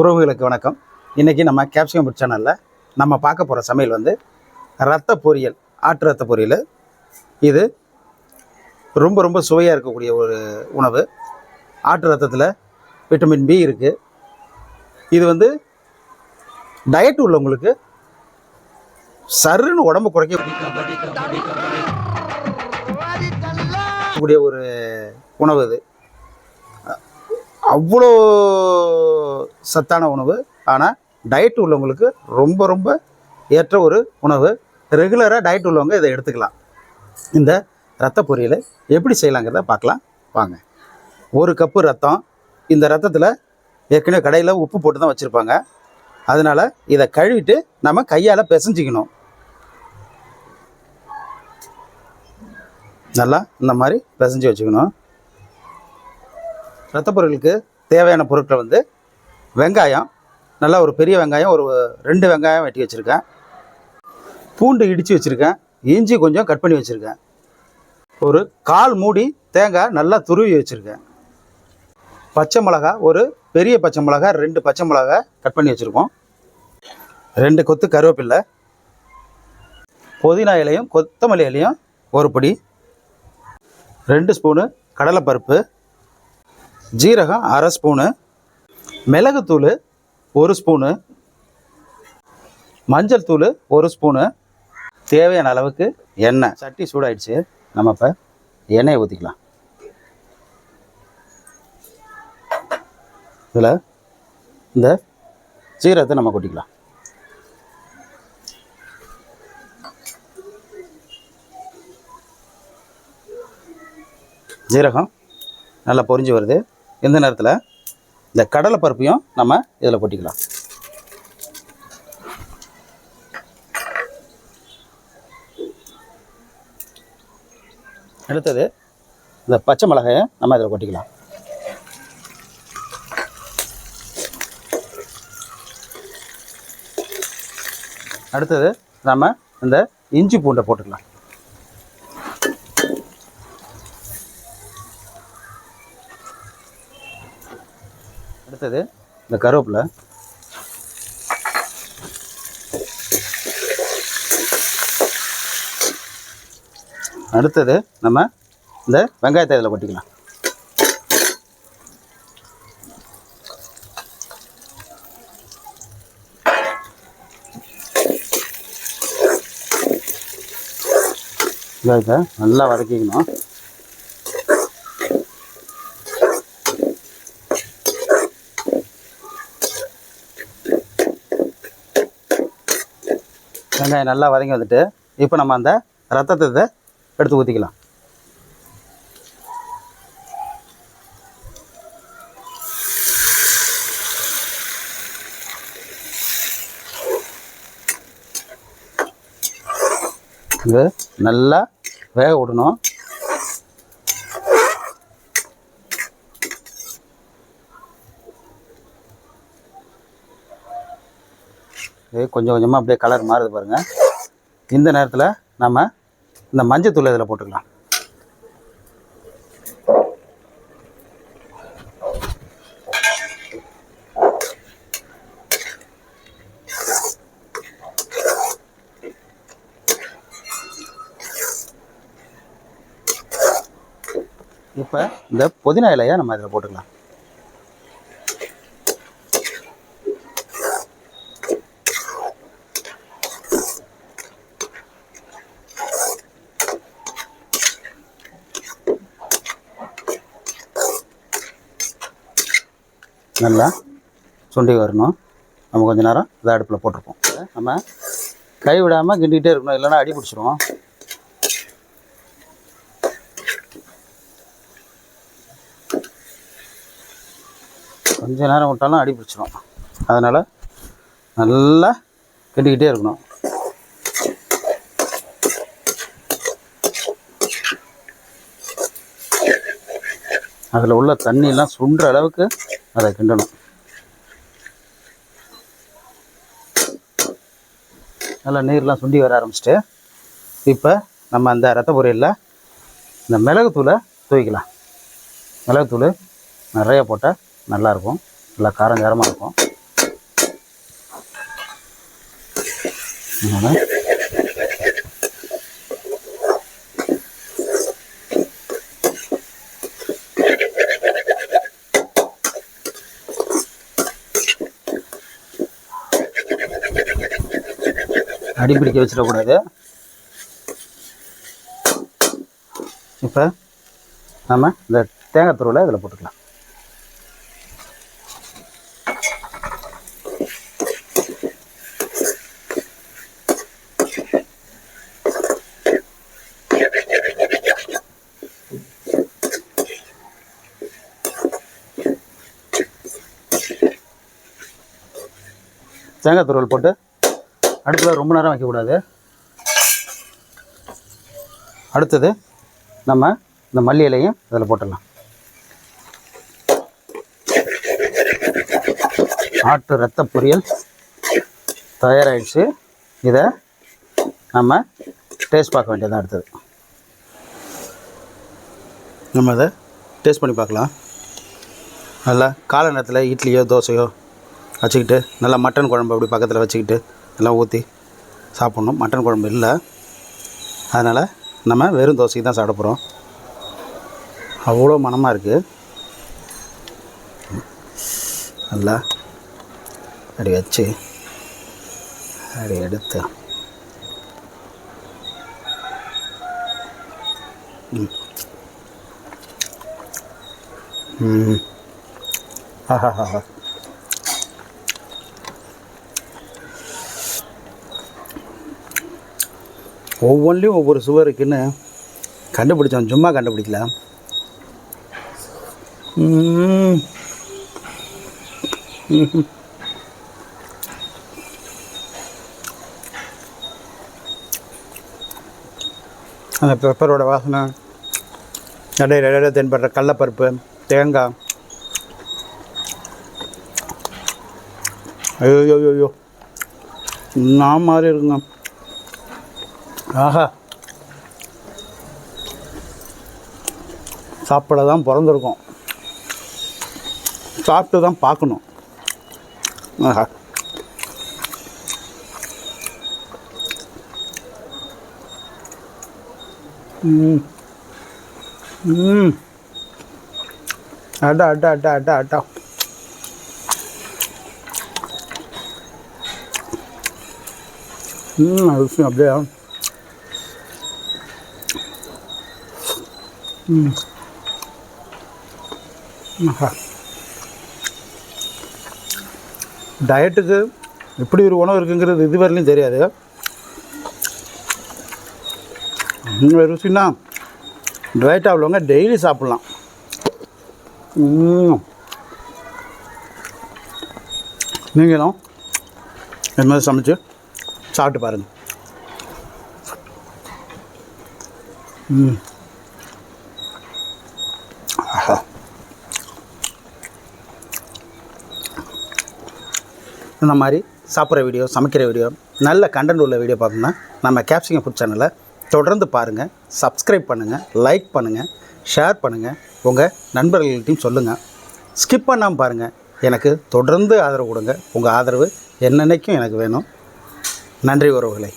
உறவுகளுக்கு வணக்கம். இன்றைக்கி நம்ம கேப்சிகம் சேனலில் நம்ம பார்க்க போகிற சமையல் வந்து ரத்த பொரியல் ஆட்டு ரத்த பொரியல். இது ரொம்ப ரொம்ப சுவையாக இருக்கக்கூடிய ஒரு உணவு. ஆட்டு ரத்தத்தில் விட்டமின் பி இருக்குது இது வந்து டயட் உள்ளவங்களுக்கு சருன்னு உடம்பு குறைக்க கூடிய ஒரு உணவு இது. அவ்வளோ சத்தான உணவு. ஆனால் டயட் உள்ளவங்களுக்கு ரொம்ப ரொம்ப ஏற்ற ஒரு உணவு. ரெகுலராக டயட் உள்ளவங்க இதை எடுத்துக்கலாம். இந்த ரத்த பொரியலை எப்படி செய்யலாங்கிறத பார்க்கலாம். வாங்க. ஒரு கப்பு ரத்தம். இந்த ரத்தத்தில் ஏற்கனவே கடையில் உப்பு போட்டு தான் வச்சுருப்பாங்க. அதனால் இதை கழுவிட்டு நம்ம கையால் பிசைஞ்சிக்கணும். நல்லா இந்த மாதிரி பிசைஞ்சு வச்சுக்கணும். ரத்த பொருளுக்கு தேவையான பொருட்களை வந்து வெங்காயம் நல்லா ஒரு பெரிய வெங்காயம் ஒரு ரெண்டு வெங்காயம் வெட்டி வச்சுருக்கேன். பூண்டு இடித்து வச்சுருக்கேன். இஞ்சி கொஞ்சம் கட் பண்ணி வச்சுருக்கேன். ஒரு கால் மூடி தேங்காய் நல்லா துருவி வச்சுருக்கேன். பச்சை மிளகா ஒரு பெரிய பச்சை மிளகா ரெண்டு பச்சை மிளகா கட் பண்ணி வச்சுருக்கோம். ரெண்டு கொத்து கருவேப்பில்லை புதினா இலையும் கொத்தமல்லி இலையும் ஒரு பொடி ரெண்டு ஸ்பூனு கடலைப்பருப்பு ஜீரகம் அரை ஸ்பூனு மிளகுத்தூள் ஒரு ஸ்பூனு மஞ்சள் தூள் ஒரு ஸ்பூனு. தேவையான அளவுக்கு எண்ணெய். சட்டி சூடாயிடுச்சு. நம்ம இப்போ எண்ணெயை ஊற்றிக்கலாம் இதில் இந்த சீரகத்தை நம்ம கொட்டிக்கலாம். ஜீரகம் நல்லா பொரிஞ்சு வருது. இந்த நேரத்தில்? இந்த கடலை பருப்பையும் நம்ம இதில் கொட்டிக்கலாம் அடுத்தது இந்த பச்சை மிளகாயை நம்ம இதில் கொட்டிக்கலாம். அடுத்தது நம்ம இந்த இஞ்சி பூண்டை போட்டுக்கலாம். அடுத்தது இந்த கருவேப்பிலை. அடுத்தது நம்ம இந்த வெங்காயத்தை இதில் கொட்டிக்கலாம். வெங்காயத்தை நல்லா வதக்கிக்கணும். வெங்காயம் நல்லா வதங்கி வந்துட்டு இப்போ நம்ம அந்த ரத்தத்தை எடுத்து ஊற்றிக்கலாம் இது நல்லா வேக விடணும். இது கொஞ்சம் கொஞ்சமாக அப்படியே கலர் மாறுது பாருங்கள் இந்த நேரத்தில் நம்ம இந்த மஞ்சத்தூள் இதில் போட்டுக்கலாம். இப்போ இந்த புதினா இலையை நம்ம இதில் போட்டுக்கலாம். நல்லா சுண்டி வரணும். நம்ம கொஞ்சம் நேரம் இதை அடுப்பில் போட்டிருப்போம். நம்ம கை விடாமல் கிண்டிக்கிட்டே இருக்கணும். இல்லைன்னா அடி பிடிச்சிருவோம் கொஞ்ச நேரம் விட்டாலும் அடி பிடிச்சிரும். அதனால் நல்லா கிண்டிக்கிட்டே இருக்கணும். அதில் உள்ள தண்ணியெல்லாம் சுண்டுற அளவுக்கு அதை கிண்டணும். நல்லா நீர்லாம் சுண்டி வர ஆரம்பிச்சுட்டு இப்போ நம்ம அந்த ரத்த பொரியலில் இந்த மிளகுத்தூளை தூவிக்கலாம். மிளகுத்தூள் நிறையா போட்டால் நல்லாயிருக்கும் நல்லா காரஞ்சாரமாக இருக்கும். அதனால் அடிப்பிடிக்க வச்சிடக்கூடாது. இப்போ நம்ம இந்த தேங்காய் துருவில் இதில் போட்டுக்கலாம். தேங்காய் துருவல் போட்டு அடுப்பில் ரொம்ப நேரம் வைக்கக்கூடாது. அடுத்தது நம்ம இந்த மல்லி இலையும் இதில் போட்டுடலாம். ஆட்டு ரத்த பொரியல் தயாராகிடுச்சு இதை நம்ம டேஸ்ட் பார்க்க வேண்டியதான் அடுத்தது. நம்ம இதை டேஸ்ட் பண்ணி பார்க்கலாம். நல்லா காலை நேரத்தில் இட்லியோ தோசையோ வச்சுக்கிட்டு நல்லா மட்டன் குழம்பு அப்படி பக்கத்தில் வச்சுக்கிட்டு எல்லாம் ஊற்றி சாப்பிட்ணும். மட்டன் குழம்பு இல்லை. அதனால் நம்ம வெறும் தோசைக்கு தான் சாப்பிட போகிறோம் அவ்வளோ மனமாக இருக்குது நல்லா அப்படி வச்சு அப்படி எடுத்து. ம். ம். ஆஹா ஒவ்வொன்றிலையும் ஒவ்வொரு சுவை இருக்குன்னு கண்டுபிடிச்சோம் சும்மா கண்டுபிடிக்கல. அந்த பெப்பரோட வாசனை இடையில இடையில தென்படுற கடலப்பருப்பு தேங்காய். ஐயோ ஐயோ ஐயோ நான் மாதிரி இருக்குங்க ஆஹா. சாப்பிட தான் பிறந்திருக்கோம். சாப்பிட்டு தான் பார்க்கணும். ஆஹா. ம். ம். அடா அடா அடா அடா அடா. ம் அது அப்படியே ம். ஆஹா. டயட்டுக்கு எப்படி ஒரு உணவு இருக்குங்கிறது இதுவரையிலும் தெரியாது. இன்னொரு ருசினா டயட்டாக உள்ளவங்க டெய்லி சாப்பிட்லாம். ம். நீங்களும் இது மாதிரி சமைச்சு சாப்பிட்டு பாருங்கள் ம். இந்த மாதிரி சாப்பிட்ற வீடியோ சமைக்கிற வீடியோ நல்ல கண்டென்ட் உள்ள வீடியோ பார்த்தோம்னா நம்ம கேப்சிகம் ஃபுட் சேனலை தொடர்ந்து பாருங்கள் சப்ஸ்கிரைப் பண்ணுங்கள் லைக் பண்ணுங்கள் ஷேர் பண்ணுங்கள் உங்கள் நண்பர்கள்ட்டையும் சொல்லுங்கள் ஸ்கிப் பண்ணாமல் பாருங்கள் எனக்கு தொடர்ந்து ஆதரவு கொடுங்க. உங்கள் ஆதரவு என்னென்னைக்கும் எனக்கு வேணும். நன்றி உறவுகளை.